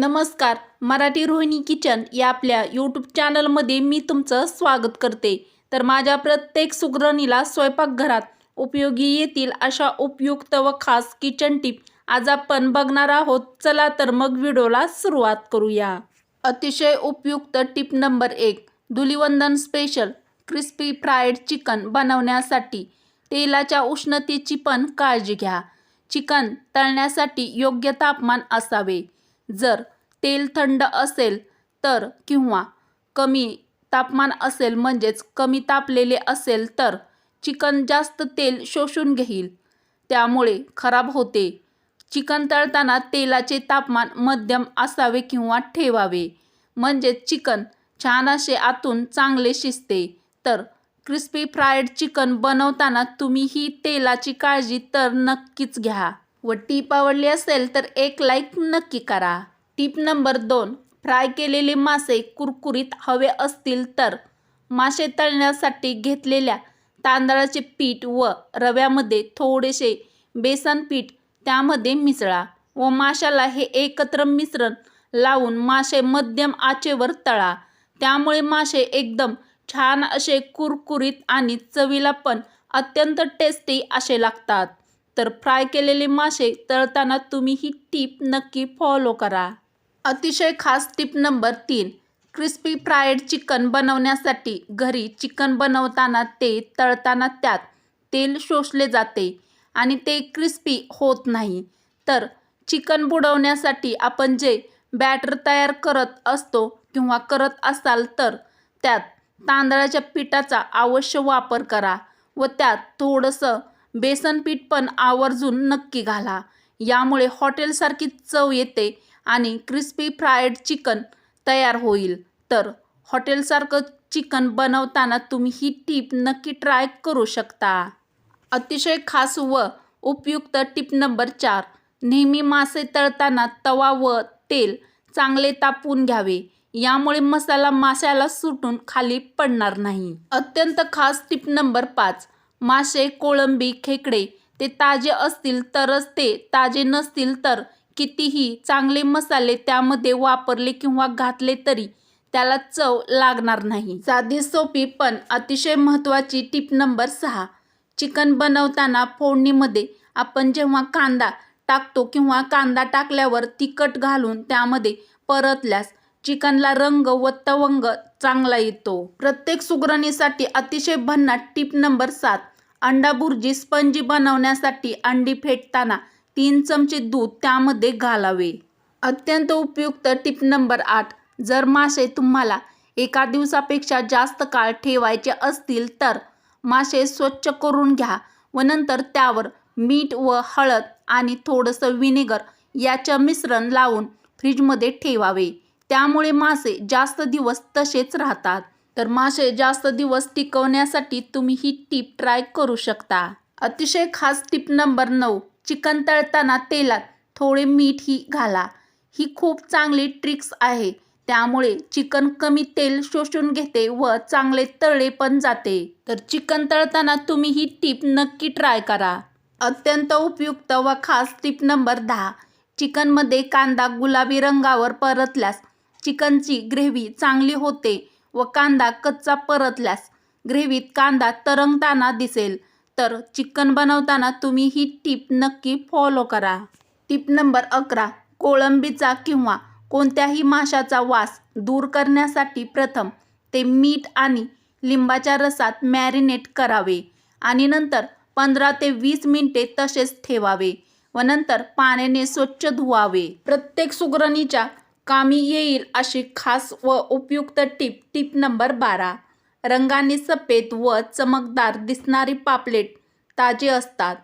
नमस्कार मराठी रोहिणी किचन या आपल्या यूट्यूब चॅनलमध्ये मी तुमचं स्वागत करते. तर माझ्या प्रत्येक सुगरणीला स्वयंपाकघरात उपयोगी येतील अशा उपयुक्त व खास किचन टिप आज आपण बघणार आहोत. चला तर मग व्हिडिओला सुरुवात करूया. अतिशय उपयुक्त टिप नंबर एक Dhulivandan special crispy fried chicken बनवण्यासाठी तेलाच्या उष्णतेची पण काळजी घ्या. चिकन तळण्यासाठी योग्य तापमान असावे. जर तेल थंड असेल तर किंवा कमी तापमान असेल म्हणजेच कमी तापलेले असेल तर चिकन जास्त तेल शोषून घेईल. त्यामुळे खराब होते. चिकन तळताना तेलाचे तापमान मध्यम असावे किंवा ठेवावे. म्हणजेच चिकन छान असे आतून चांगले शिजते. तर क्रिस्पी फ्राईड चिकन बनवताना तुम्ही ही तेलाची काळजी तर नक्कीच घ्या. व टीप आवडली असेल तर एक लाईक नक्की करा. टीप नंबर दोन फ्राय केलेले मासे कुरकुरीत हवे असतील तर मासे तळण्यासाठी घेतलेल्या तांदळाचे पीठ व रव्यामध्ये थोडेसे बेसन पीठ त्यामध्ये मिसळा व माशाला हे एकत्र मिश्रण लावून मासे मध्यम आचेवर तळा. त्यामुळे मासे एकदम छान असे कुरकुरीत आणि चवीला पण अत्यंत टेस्टी असे लागतात. तर फ्राय केलेले मासे तळताना तुम्ही ही टीप नक्की फॉलो करा. अतिशय खास टिप नंबर तीन क्रिस्पी फ्राईड चिकन बनवण्यासाठी घरी चिकन बनवताना ते तळताना त्यात तेल शोषले जाते आणि ते क्रिस्पी होत नाही. तर चिकन बुडवण्यासाठी आपण जे बॅटर तयार करत असतो किंवा करत असाल तर त्यात तांदळाच्या पिठाचा अवश्य वापर करा व त्यात थोडंसं बेसन पीठ पण आवर्जून नक्की घाला. यामुळे हॉटेलसारखी चव येते आणि क्रिस्पी फ्राईड चिकन तयार होईल. तर हॉटेलसारखं चिकन बनवताना तुम्ही ही टीप नक्की ट्राय करू शकता. अतिशय खास व उपयुक्त टिप नंबर चार. नेहमी मासे तळताना तवा व तेल चांगले तापवून घ्यावे. यामुळे मसाला माशाला सुटून खाली पडणार नाही. अत्यंत खास टिप नंबर पाच. मासे कोळंबी खेकडे ते ताजे असतील तरच ते ताजे नसतील तर कितीही चांगले मसाले त्यामध्ये वापरले किंवा घातले तरी त्याला चव लागणार नाही. साधी सोपी पण अतिशय महत्त्वाची टिप नंबर सहा. चिकन बनवताना फोडणीमध्ये आपण जेव्हा कांदा टाकतो किंवा कांदा टाकल्यावर तिखट घालून त्यामध्ये परतल्यास चिकनला रंग व तवंग चांगला येतो. प्रत्येक सुगरणीसाठी अतिशय भन्नाट टिप नंबर सात. अंडा भुर्जी स्पंजी बनवण्यासाठी अंडी फेटताना तीन चमचे दूध त्यामध्ये घालावे. अत्यंत उपयुक्त टिप नंबर आठ. जर मासे तुम्हाला एका दिवसापेक्षा जास्त काळ ठेवायचे असतील तर मासे स्वच्छ करून घ्या व नंतर त्यावर मीठ व हळद आणि थोडंसं व्हिनेगर याचं मिश्रण लावून फ्रीजमध्ये ठेवावे. त्यामुळे मासे जास्त दिवस तसेच राहतात. तर मासे जास्त दिवस टिकवण्यासाठी तुम्ही ही टीप ट्राय करू शकता. अतिशय खास टिप नंबर नऊ चिकन तळताना तेलात थोडे मीठ ही घाला. ही खूप चांगली ट्रिक्स आहे. त्यामुळे चिकन कमी तेल शोषून घेते व चांगले तळले पण जाते. तर चिकन तळताना तुम्ही ही टीप नक्की ट्राय करा. अत्यंत उपयुक्त व खास टिप नंबर दहा चिकनमध्ये कांदा गुलाबी रंगावर परतल्यास चिकनची ग्रेव्ही चांगली होते व कांदा कच्चा परतल्यास ग्रेव्हीत कांदा तरंगताना दिसेल. तर चिकन बनवताना तुम्ही ही टीप नक्की फॉलो करा. टिप नंबर अकरा कोळंबीचा किंवा कोणत्याही माशाचा वास दूर करण्यासाठी प्रथम ते मीठ आणि लिंबाच्या रसात मॅरिनेट करावे आणि नंतर पंधरा ते वीस मिनिटे तसेच ठेवावे व नंतर पाण्याने स्वच्छ धुवावे. प्रत्येक सुगरणीच्या कामी येईल अशी खास व उपयुक्त टीप. टीप नंबर बारा. रंगाने सफेद व चमकदार दिसणारी पापलेट ताजे असतात.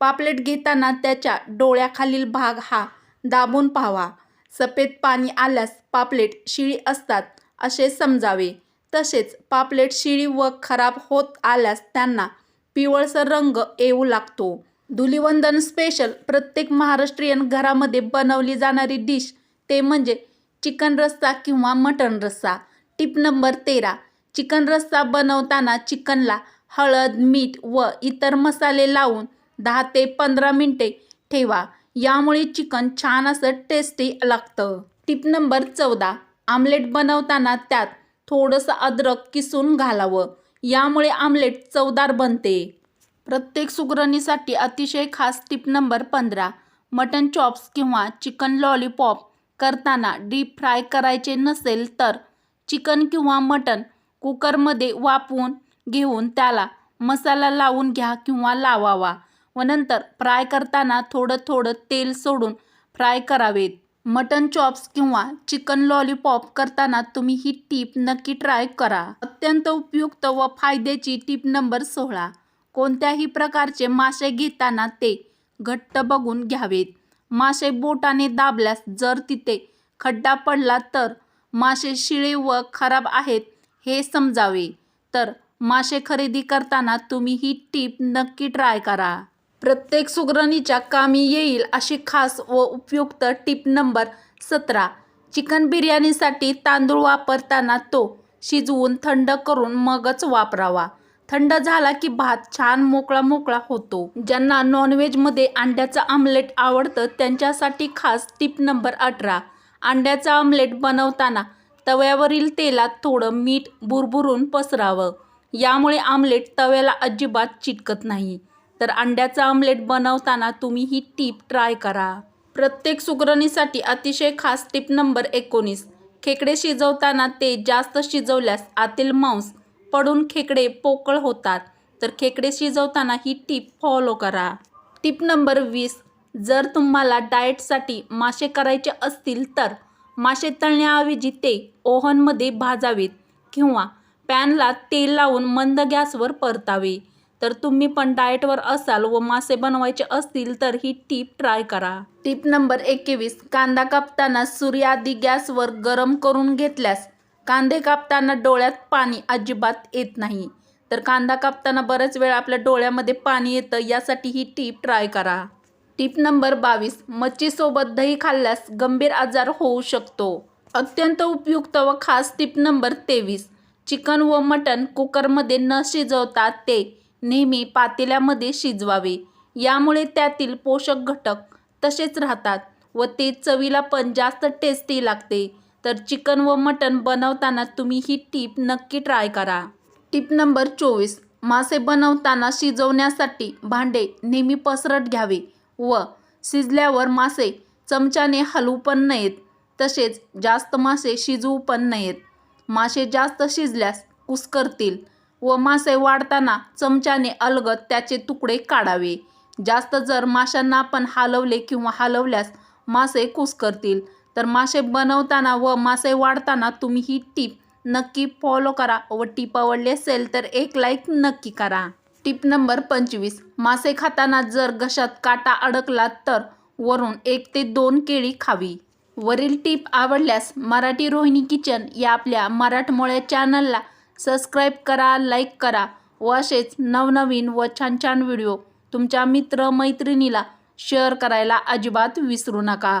पापलेट घेताना त्याच्या डोळ्याखालील भाग हा दाबून पाहावा. सफेद पाणी आल्यास पापलेट शिळी असतात असे समजावे. तसेच पापलेट शिळी व खराब होत आल्यास त्यांना पिवळसर रंग येऊ लागतो. धुलिवंदन स्पेशल प्रत्येक महाराष्ट्रीयन घरामध्ये बनवली जाणारी डिश ते म्हणजे चिकन रस्सा किंवा मटण रस्सा. टिप नंबर तेरा. चिकन रस्सा बनवताना चिकनला हळद मीठ व इतर मसाले लावून दहा ते पंधरा मिनटे ठेवा. यामुळे चिकन छान असं टेस्टी लागतं. टिप नंबर चौदा. आमलेट बनवताना त्यात थोडंसं अद्रक किसून घालावं. यामुळे आमलेट चवदार बनते. प्रत्येक सुगरणीसाठी अतिशय खास टिप नंबर पंधरा. मटन चॉप्स किंवा चिकन लॉलीपॉप करताना डीप फ्राय करायचे नसेल तर चिकन किंवा मटन कुकरमध्ये वाफवून घेऊन त्याला मसाला लावून घ्या किंवा लावावा व नंतर फ्राय करताना थोडं थोडं तेल सोडून फ्राय करावेत. मटन चॉप्स किंवा चिकन लॉलीपॉप करताना तुम्ही ही टीप नक्की ट्राय करा. अत्यंत उपयुक्त व फायद्याची टीप नंबर सोळा. कोणत्याही प्रकारचे मासे घेताना ते घट्ट बघून घ्यावेत. मासे बोटाने दाबल्यास जर तिथे खड्डा पडला तर मासे शिळे व खराब आहेत हे समजावे. तर मासे खरेदी करताना तुम्ही ही टीप नक्की ट्राय करा. प्रत्येक सुगरणीच्या कामी येईल अशी खास व उपयुक्त टीप नंबर सतरा. चिकन बिर्याणीसाठी तांदूळ वापरताना तो शिजवून थंड करून मगच वापरावा. थंड झाला की भात छान मोकळा मोकळा होतो. ज्यांना नॉनव्हेजमध्ये अंड्याचं आमलेट आवडतं त्यांच्यासाठी खास टिप नंबर अठरा. अंड्याचं आमलेट बनवताना तव्यावरील तेलात थोडं मीठ बुरबुरून पसरावं. यामुळे आमलेट तव्याला अजिबात चिटकत नाही. तर अंड्याचं आमलेट बनवताना तुम्ही ही टीप ट्राय करा. प्रत्येक सुगरणीसाठी अतिशय खास टिप नंबर एकोणीस. खेकडे शिजवताना ते जास्त शिजवल्यास आतील मांस पडून खेकडे पोकळ होतात. तर खेकडे शिजवताना ही टीप फॉलो करा. टीप नंबर वीस जर तुम्हाला डाएटसाठी मासे करायचे असतील तर मासे तळण्याऐवजी ते ओव्हनमध्ये भाजावेत किंवा पॅनला तेल लावून मंद गॅसवर परतावे. तर तुम्ही पण डाएटवर असाल व मासे बनवायचे असतील तर ही टीप ट्राय करा. टीप नंबर एकवीस कांदा कापताना सूर्याआधी गॅसवर गरम करून घेतल्यास कांदे कापताना डोळ्यात पाणी अजिबात येत नाही. तर कांदा कापताना बरेच वेळा आपल्या डोळ्यामध्ये पाणी येतं यासाठी ही टीप ट्राय करा. टीप नंबर बावीस मच्छीसोबत दही खाल्ल्यास गंभीर आजार होऊ शकतो. अत्यंत उपयुक्त व खास टीप नंबर तेवीस चिकन व मटण कुकरमध्ये न शिजवता ते नेहमी पातेल्यामध्ये शिजवावे. यामुळे त्यातील पोषक घटक तसेच राहतात व ते चवीला पण जास्त टेस्टी लागते. तर चिकन व मटण बनवताना तुम्ही ही टीप नक्की ट्राय करा. टीप नंबर चोवीस. मासे बनवताना शिजवण्यासाठी भांडे नेहमी पसरट घ्यावे व शिजल्यावर मासे चमच्याने हलवू पण नयेत तसेच जास्त मासे शिजवू पण नयेत. मासे जास्त शिजल्यास कुस्करतील व मासे वाढताना चमच्याने अलगद त्याचे तुकडे काढावे. जास्त जर माशांना आपण हलवले किंवा हलवल्यास मासे कुस्करतील तर मासे बनवताना व मासे वाढताना तुम्ही ही टीप नक्की फॉलो करा व टीप आवडली असेल तर एक लाईक नक्की करा. टीप नंबर पंचवीस. मासे खाताना जर घशात काटा अडकला तर वरून एक ते दोन केळी खावी. वरील टीप आवडल्यास मराठी रोहिणी किचन या आपल्या मराठमोळ्या चॅनलला सबस्क्राईब करा लाईक करा व असेच नवनवीन व छान छान व्हिडिओ तुमच्या मित्र मैत्रिणीला शेअर करायला अजिबात विसरू नका.